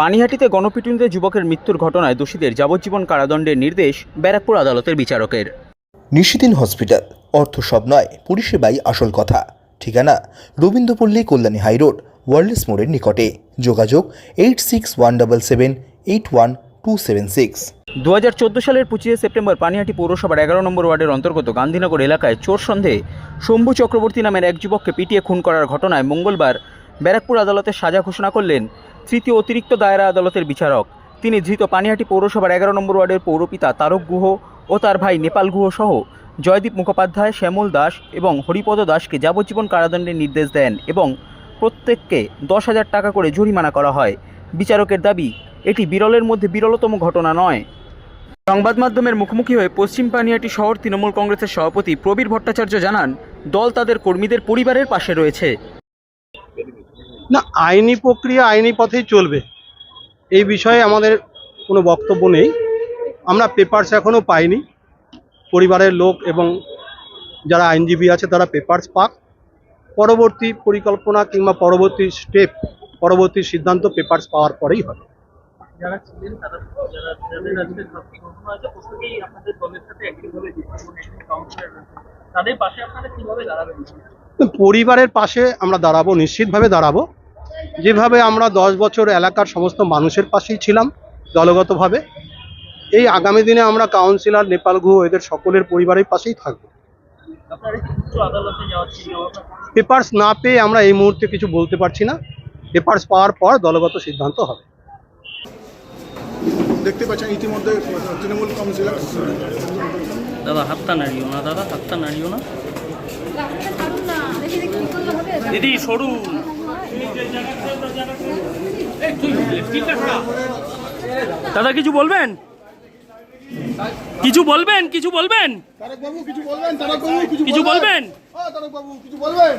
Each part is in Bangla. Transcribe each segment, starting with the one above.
পানিহাটিতে গণপিটুনিতে যুবকের মৃত্যুর ঘটনায় দোষীদের যাবজ্জীবন কারাদণ্ডের নির্দেশ ব্যারাকপুর আদালতের বিচারকের। নিশিদিন হসপিটাল অর্থ সব নয় পরিষেবাই আসল কথা। ঠিকানা রবীন্দ্রপল্লী কল্যাণী হাইরোড ওয়ার্ল্ডস মোড়ের নিকটে। যোগাযোগ eight six one double seven eight one two seven six. দু হাজার চোদ্দ সালের পঁচিশে সেপ্টেম্বর পানিহাটি পৌরসভার এগারো নম্বর ওয়ার্ডের অন্তর্গত গান্ধীনগর এলাকায় চোর সন্দেহে শম্ভু চক্রবর্তী নামের এক যুবককে পিটিয়ে খুন করার ঘটনায় মঙ্গলবার ব্যারাকপুর আদালতে সাজা ঘোষণা করলেন তৃতীয় অতিরিক্ত দায়রা আদালতের বিচারক। তিনি ধৃত পানিহাটি পৌরসভার এগারো নম্বর ওয়ার্ডের পৌরপিতা তারক গুহ ও তার ভাই নেপাল গুহ সহ জয়দীপ মুখোপাধ্যায়, শ্যামল দাস এবং হরিপদ দাসকে যাবজ্জীবন কারাদণ্ডের নির্দেশ দেন এবং প্রত্যেককে দশ হাজার টাকা করে জরিমানা করা হয়। বিচারকের দাবি, এটি বিরলের মধ্যে বিরলতম ঘটনা নয়। সংবাদ মাধ্যমের মুখোমুখি হয়ে পশ্চিম পানিহাটি শহর তৃণমূল কংগ্রেসের সভাপতি প্রবীর ভট্টাচার্য জানান, দল তাদের কর্মীদের পরিবারের পাশে রয়েছে। না, আইনি প্রক্রিয়া আইনি পথেই চলবে। এই বিষয়ে আমাদের কোনো বক্তব্য নেই। আমরা পেপারস এখনও পাইনি। পরিবারের লোক এবং যারা আইনজীবী আছে, তারা পেপারস পাক। পরবর্তী পরিকল্পনা কিংবা পরবর্তী স্টেপ পরবর্তী সিদ্ধান্ত পেপারস পাওয়ার পরেই হবে। রয়েছে তাদের পাশে আপনারা কীভাবে দাঁড়াবেন? পরিবারের পাশে আমরা দাঁড়াবো নিশ্চিতভাবে দাঁড়াবো। যেভাবে আমরা দশ বছর এলাকার সমস্ত মানুষের পাশেই ছিলাম দলগতভাবে এই আগামী দিনে আমরা কাউন্সিলর নেপাল গুহ এদের সকলের পরিবারের পাশেই থাকব। পেপার্স না পেয়ে আমরা এই মুহূর্তে কিছু বলতে পারছি না। পেপার্স পাওয়ার পর দলগত সিদ্ধান্ত হবে। দেখতে পাচ্ছেন ইতিমধ্যে তৃণমূল কাউন্সিলর। দাদা হাতটা নাড়িও না দাদা হাতটা নাড়িও না। দিদি সরু দাদা কিছু বলবেন? কিছু বলবেন? কিছু বলবেন? কিছু বলবেন? কিছু কিছু বলবেন? হ্যাঁ কিছু বলবেন?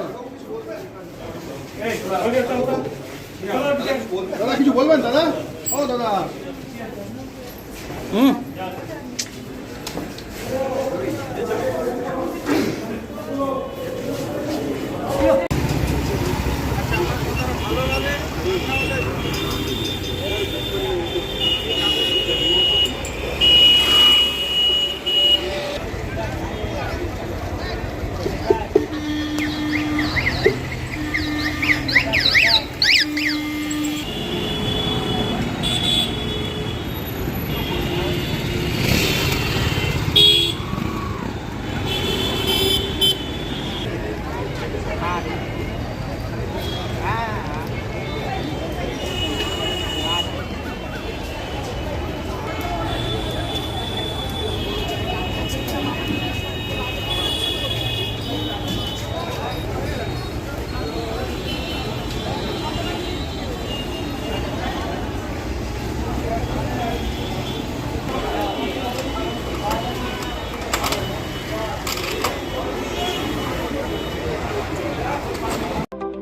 দাদা কিছু বলবেন দাদা? ও দাদা। হুম।